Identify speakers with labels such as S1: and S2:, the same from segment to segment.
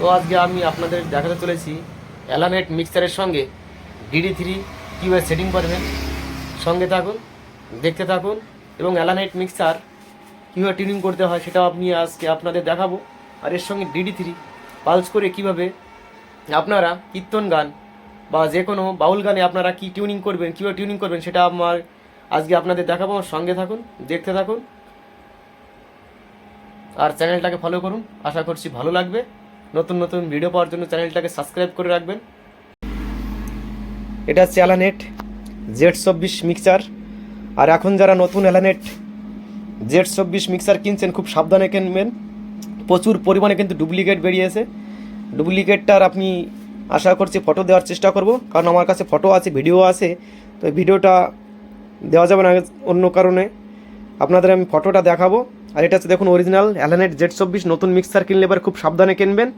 S1: তো আজকে আমি আপনাদের দেখাতে চলেছি অ্যালানেট মিক্সারের সঙ্গে ডিডি থ্রি কীভাবে সেটিং করবেন সঙ্গে থাকুন, দেখতে থাকুন এবং অ্যালানেট মিক্সার কীভাবে টিউনিং করতে হয় সেটাও আপনি আজকে আপনাদের দেখাবো। আর এর সঙ্গে ডিডি থ্রি পালস করে কীভাবে আপনারা কীর্তন গান বা যে কোনো বাউল গানে আপনারা কী টিউনিং করবেন, কীভাবে টিউনিং করবেন সেটা আমার আজকে আপনাদের দেখাবো। আমার সঙ্গে থাকুন, দেখতে থাকুন। আর চ্যানেলটাকে ফলো করুন, আশা করছি ভালো লাগবে। নতুন নতুন ভিডিও পাওয়ার জন্য চ্যানেলটাকে সাবস্ক্রাইব করে রাখবেন। এটা হচ্ছে অ্যালানেট জেড চব্বিশ মিক্সার আর এখন যারা নতুন অ্যালানেট জেড চব্বিশ মিক্সার কিনছেন, খুব সাবধানে কিনবেন। প্রচুর পরিমাণে কিন্তু ডুপ্লিকেট বেরিয়েছে। ডুপ্লিকেটটার আপনি আশা করছি ফটো দেওয়ার চেষ্টা করব। কারণ আমার কাছে ফটো আছে ভিডিও আছে। তো ভিডিওটা দেওয়া যাবে না অন্য কারণে। আপনাদের আমি ফটোটা দেখাবো। আর এটা হচ্ছে দেখুন অরিজিনাল অ্যালানেট জেড চব্বিশ নতুন মিক্সার কিনলে এবার খুব সাবধানে কিনবেন,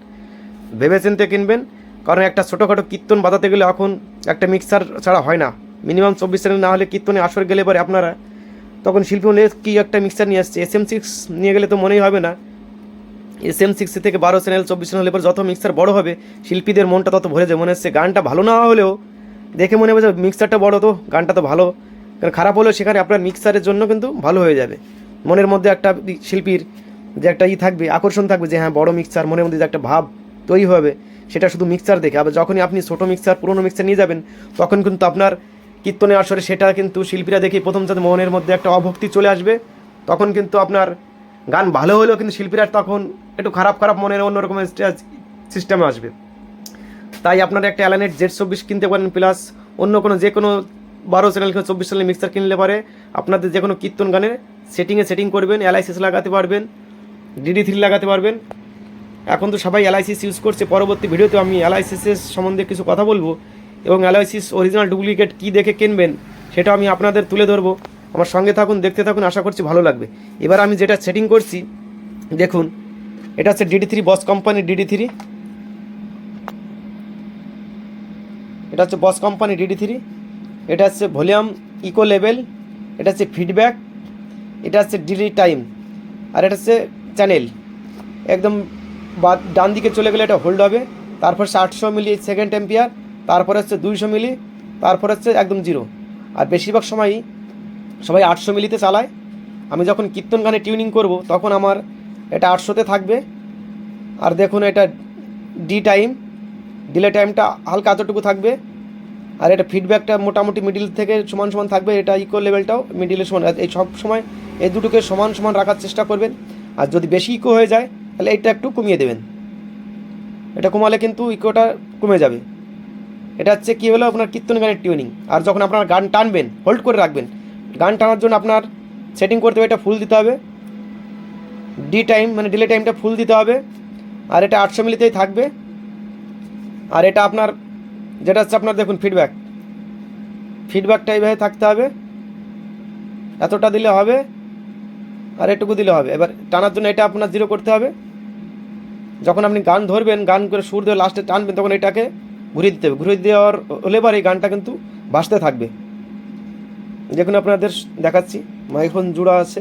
S1: ভেবেচিন্তে কিনবেন। কারণ একটা ছোটোখাটো কীর্তন বাজাতে গেলে এখন একটা মিক্সার ছাড়া হয় না। মিনিমাম চব্বিশ চ্যানেল না হলে কীর্তনে আসর গেলে পরে আপনারা তখন শিল্পী বলে কী একটা মিক্সার নিয়ে আসছে? এস এম সিক্স নিয়ে গেলে তো মনেই হবে না। এস এম সিক্স থেকে বারো চ্যানেল চব্বিশ চ্যানেল এবার যত মিক্সার বড় হবে, শিল্পীদের মনটা তত ভরে যায়। মনে হচ্ছে গানটা ভালো না হলেও দেখে মনে হবে যে মিক্সারটা বড় তো গানটা তো ভালো। কারণ খারাপ হলেও সেখানে আপনার মিক্সারের জন্য কিন্তু ভালো হয়ে যাবে। মনের মধ্যে একটা শিল্পীর যে একটা ই থাকবে, আকর্ষণ থাকবে যে হ্যাঁ বড় মিক্সার মনের মধ্যে যে একটা ভাব তৈরি হবে, সেটা শুধু মিক্সার দেখে। আবার যখনই আপনি ছোটো মিক্সার পুরনো মিক্সার নিয়ে যাবেন, তখন কিন্তু আপনার কীর্তনের আসরে সেটা কিন্তু শিল্পীরা দেখে প্রথম যাতে মনের মধ্যে একটা অভক্তি চলে আসবে, তখন কিন্তু আপনার গান ভালো হলেও কিন্তু শিল্পীরা তখন একটু খারাপ খারাপ মনের অন্যরকম সিস্টেমে আসবে। তাই আপনারা একটা অ্যালানেট জেড চব্বিশ কিনতে পারেন প্লাস অন্য কোনো যে কোনো বারো চ্যানেল কিংবা চব্বিশ চ্যানেল মিক্সার কিনলে পারে। আপনাদের যে কোনো কীর্তন গানের সেটিংয়ে সেটিং করবেন এলআইসিস লাগাতে পারবেন ডিডি থ্রি লাগাতে পারবেন। এখন তো সবাই এলআইসিস ইউজ করছে। পরবর্তী ভিডিওতে আমি এলআইসিসের সম্বন্ধে কিছু কথা বলব এবং এলআইসিস অরিজিনাল ডুপ্লিকেট কী দেখে কিনবেন সেটা আমি আপনাদের তুলে ধরবো। আমার সঙ্গে থাকুন, দেখতে থাকুন, আশা করছি ভালো লাগবে। এবার আমি যেটা সেটিং করছি, দেখুন, এটা হচ্ছে ডিডি থ্রি বস কোম্পানির ডিডি থ্রি এটা হচ্ছে বস কোম্পানি ডিডি থ্রি এটা হচ্ছে ভলিউম ইকো লেভেল এটা হচ্ছে ফিডব্যাক এটা হচ্ছে ডিলি টাইম আর এটা হচ্ছে চ্যানেল একদম বা ডান দিকে চলে গেলে এটা হোল্ড হবে, তারপর আটশো মিলি সেকেন্ড এম্পিয়ার তারপর হচ্ছে দুইশো মিলি, তারপর হচ্ছে একদম জিরো আর বেশিরভাগ সময়ই সবাই আটশো মিলিতে চালায়। আমি যখন কীর্তন গানে টিউনিং করব, তখন আমার এটা আটশোতে থাকবে। আর দেখুন এটা ডি টাইম ডিলে টাইমটা হালকা এতটুকু থাকবে। আর এটা ফিডব্যাকটা মোটামুটি মিডিল থেকে সমান সমান থাকবে, এটা ইকো লেভেলটাও মিডিলের সমান। এই সব সময় এই দুটোকে সমান সমান রাখার চেষ্টা করবেন। আর যদি বেশি ইকো হয়ে যায়, তাহলে এটা একটু কমিয়ে দেবেন। এটা কমালে কিন্তু ইকোটা কমে যাবে। এটা হচ্ছে কী হলো আপনার কীর্তন গানের টিউনিং আর যখন আপনার গান টানবেন হোল্ড করে রাখবেন, গান টানার জন্য আপনার সেটিং করতে হবে, এটা ফুল দিতে হবে। ডি টাইম মানে ডিলে টাইমটা ফুল দিতে হবে। আর এটা আটশো মিলিতেই থাকবে। আর এটা আপনার যেটা হচ্ছে আপনার দেখুন ফিডব্যাক ফিডব্যাকটা এইভাবে থাকতে হবে। এতটা দিলে হবে, আর এটুকু দিলে হবে। এবার টানার জন্য এটা আপনার জিরো করতে হবে। যখন আপনি গান ধরবেন, গান করে সুর দিয়ে লাস্টে টানবেন, তখন এটাকে ঘুরিয়ে দিতে হবে। ঘুরিয়ে দেওয়ার হলে পরে এই গানটা কিন্তু বাঁচতে থাকবে। দেখুন আপনাদের দেখাচ্ছি। মাইক্রোফোন জুড়া আছে।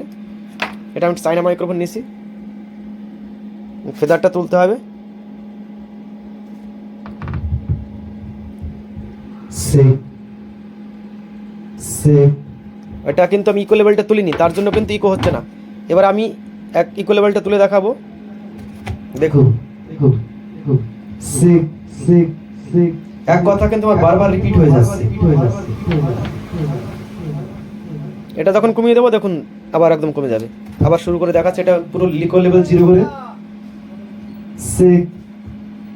S1: এটা আমি চাইনা মাইক্রোফোন নিছি ফেদারটা তুলতে হবে। এটা কিন্তু আমি ইকো লেভেলটা তুলিনি তার জন্য কিন্তু ইকো হচ্ছে না। এবার আমি এক ইকো লেভেলটা তুলে দেখাবো। দেখুন. এক কথা কিন্তু আমার বারবার রিপিট হয়ে যাচ্ছে।
S2: হয়ে যাচ্ছে।
S1: এটা যখন কমিয়ে দেবো দেখুন আবার একদম কমে যাবে। আবার শুরু করে দেখাচ্ছে এটা পুরো ইকো লেভেল জিরো করে।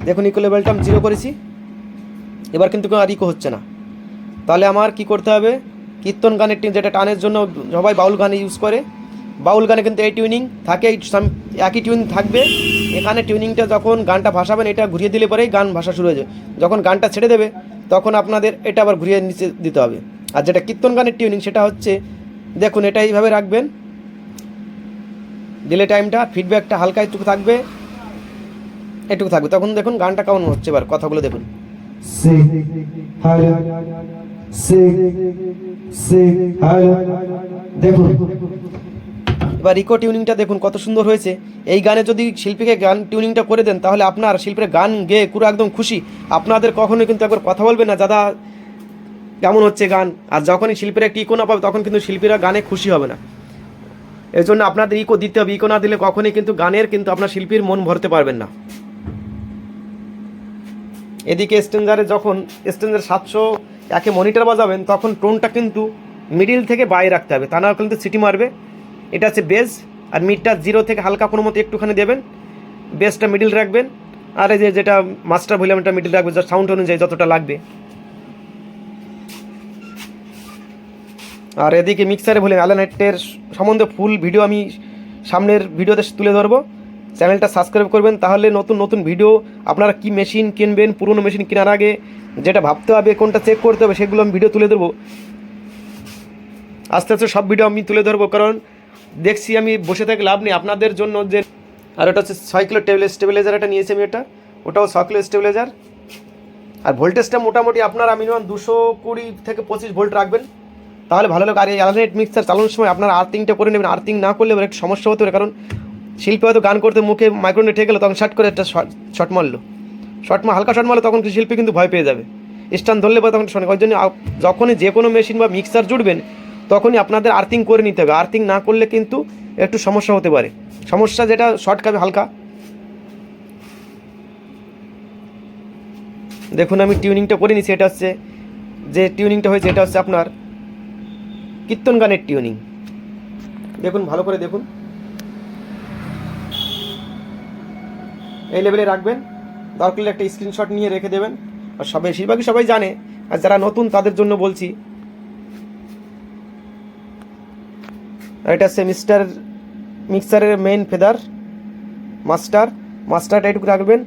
S1: দেখুন ইকো লেভেলটা আমি জিরো করেছি। এবার কিন্তু আর ইকো হচ্ছে না। তাহলে আমার কি করতে হবে? কীর্তন গানের টিউন যেটা টানের জন্য সবাই বাউল গানে ইউজ করে। বাউল গানে কিন্তু এই টিউনিং থাকে একই টিউন থাকবে। এখানে টিউনিংটা যখন গানটা ভাসাবেন, এটা ঘুরিয়ে দিলে পরেই গান ভাষা শুরু হয়ে যাবে যখন গানটা ছেড়ে দেবে, তখন আপনাদের এটা আবার ঘুরিয়ে নিচে দিতে হবে। আর যেটা কীর্তন গানের টিউনিং সেটা হচ্ছে, দেখুন, এটা এইভাবে রাখবেন। ডিলে টাইমটা ফিডব্যাকটা হালকা একটু থাকবে। এটুকু থাকবে। তখন দেখুন, গানটা কেমন হচ্ছে এবার, কথাগুলো দেখুন।
S2: Six, দেখুন।
S1: এবার ইকো টিউনিংটা দেখুন কত সুন্দর হয়েছে। এই গানে যদি শিল্পীকে গান টিউনিংটা করে দেন তাহলে আপনার শিল্পীর গান গেয়ে পুরো একদম খুশি। আপনাদের কখনোই কিন্তু একবার কথা বলবে না দাদা কেমন হচ্ছে গান? আর যখনই শিল্পীরা একটি ইকো না পাবে তখন কিন্তু শিল্পীরা গানে খুশি হবে না। এই জন্য আপনাদের ইকো দিতে হবে। ইকো না দিলে কখনোই কিন্তু গানের কিন্তু আপনার শিল্পীর মন ভরতে পারবেন না। এদিকে স্টেঞ্জারে যখন স্টেঞ্জার সাতশো একে মনিটর বাজাবেন, তখন টোনটা কিন্তু মিডিল থেকে বাইরে রাখতে হবে। তা না কিন্তু সিটি মারবে। এটা হচ্ছে বেস আর মিডটা জিরো থেকে হালকা কোনো মতো একটুখানি দেবেন। বেসটা মিডিল রাখবেন, আর এই যে যেটা মাস্টার ভলিউম, এটা মিডিল রাখবে সাউন্ড অনুযায়ী যতটা লাগবে। আর এদিকে মিক্সারে ভলিউম অ্যালানেটের সম্বন্ধে ফুল ভিডিও আমি সামনের ভিডিওতে তুলে ধরবো। চ্যানেলটা সাবস্ক্রাইব করবেন, তাহলে নতুন নতুন ভিডিও আপনারা কি মেশিন কিনবেন, পুরনো মেশিন কেনার আগে যেটা ভাবতে হবে, কোনটা চেক করতে হবে, সেগুলো আমি ভিডিও তুলে ধরবো। আস্তে আস্তে সব ভিডিও আমি তুলে ধরবো, কারণ দেখছি আমি বসে থেকে লাভ নেই আপনাদের জন্য যে আর ওটা হচ্ছে ছয় কিলো টেবিল স্টেবিলাইজার একটা নিয়েছি আমি এটা। ওটাও ছয় কিলো স্টেবিলাইজার আর ভোল্টেজটা মোটামুটি আপনারা মিনিমাম দুশো কুড়ি থেকে পঁচিশ ভোল্ট রাখবেন। তাহলে ভালো লাগে। আর এই অ্যালানেট মিক্সার চালানোর সময় আপনারা আর্থিংটা করে নেবেন। আর্থিং না করলে একটু সমস্যা হতে পারে, কারণ শিল্পী হয়তো গান করতে মুখে মাইক্রোনে ঠেকে গেলো, তখন শার্ট করে একটা শট মারলো। শর্ট মা হালকা শর্ট মারলো তখন কিছু শিল্পী কিন্তু ভয় পেয়ে যাবে। স্টান ধরলে বা তখন শোনে। ওই জন্য যখনই যে কোনো মেশিন বা মিক্সার জুড়বেন, তখনই আপনাদের আর্থিং করে নিতে হবে। আর্থিং না করলে কিন্তু একটু সমস্যা হতে পারে। সমস্যা যেটা শর্ট খাবে হালকা। দেখুন আমি টিউনিংটা করে নিছি, এটা হচ্ছে যে টিউনিংটা হয়েছে, এটা হচ্ছে আপনার কীর্তন গানের টিউনিং দেখুন, ভালো করে দেখুন। এই লেভেলে রাখবেন। দরকার হলে একটা স্ক্রিনশট নিয়ে রেখে দেবেন। আর সবাই বেশিরভাগই সবাই জানে। আর যারা নতুন, তাদের জন্য বলছি। এটা সেমিস্টার মিক্সারের মেইন ফেদার মাস্টার মাস্টারটা এটুকু রাখবেন।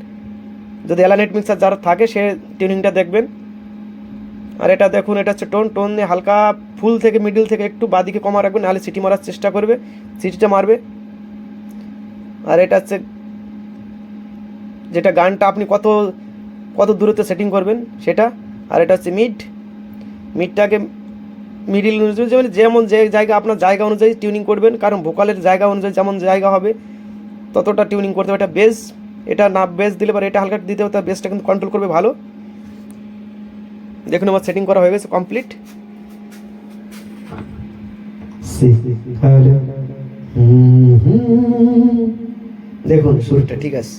S1: যদি অ্যালানেট মিক্সার যারা থাকে, সে টিউনিংটা দেখবেন। আর এটা দেখুন, এটা হচ্ছে টোন টোন হালকা ফুল থেকে মিডিল থেকে একটু বাদিকে কমা রাখবেন, নাহলে সিটি মারার চেষ্টা করবে। সিটিটা মারবে। আর এটা হচ্ছে যেটা গানটা আপনি কত কত দূরত্বে সেটিং করবেন সেটা। আর এটা হচ্ছে মিড মিডটাকে মিডিল অনুযায়ী যেমন যে জায়গা আপনার জায়গা অনুযায়ী টিউনিং করবেন কারণ ভোকালের জায়গা অনুযায়ী যেমন জায়গা হবে ততটা টিউনিং করতে হবে। এটা বেস এটা না বেস দিলে পরে এটা হালকা দিতে হবে তার বেসটা কিন্তু কন্ট্রোল করবে ভালো। দেখুন আমার সেটিং করা হয়ে গেছে কমপ্লিট দেখুন সুরটা ঠিক আছে।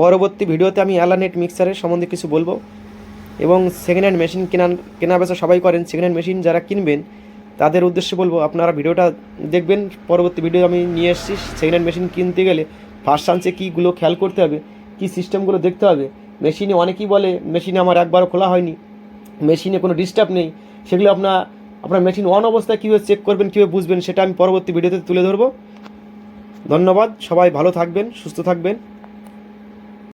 S1: পরবর্তী ভিডিওতে আমি অ্যালানেট মিক্সারের সম্বন্ধে কিছু বলব। এবং সেকেন্ড হ্যান্ড মেশিন কেনা কেনা বেচা সবাই করেন। সেকেন্ড হ্যান্ড মেশিন যারা কিনবেন, তাদের উদ্দেশ্যে বলব, আপনারা ভিডিওটা দেখবেন। পরবর্তী ভিডিও আমি নিয়ে এসেছি। সেকেন্ড হ্যান্ড মেশিন কিনতে গেলে ফার্স্ট চান্সে কীগুলো খেয়াল করতে হবে, কী সিস্টেমগুলো দেখতে হবে। মেশিনে অনেকেই বলে মেশিনে আমার একবারও খোলা হয়নি। মেশিনে কোনো ডিস্টার্ব নেই। সেগুলো আপনার আপনার মেশিন অন অবস্থায় কীভাবে চেক করবেন, কীভাবে বুঝবেন, সেটা আমি পরবর্তী ভিডিওতে তুলে ধরবো। ধন্যবাদ। সবাই ভালো থাকবেন, সুস্থ থাকবেন।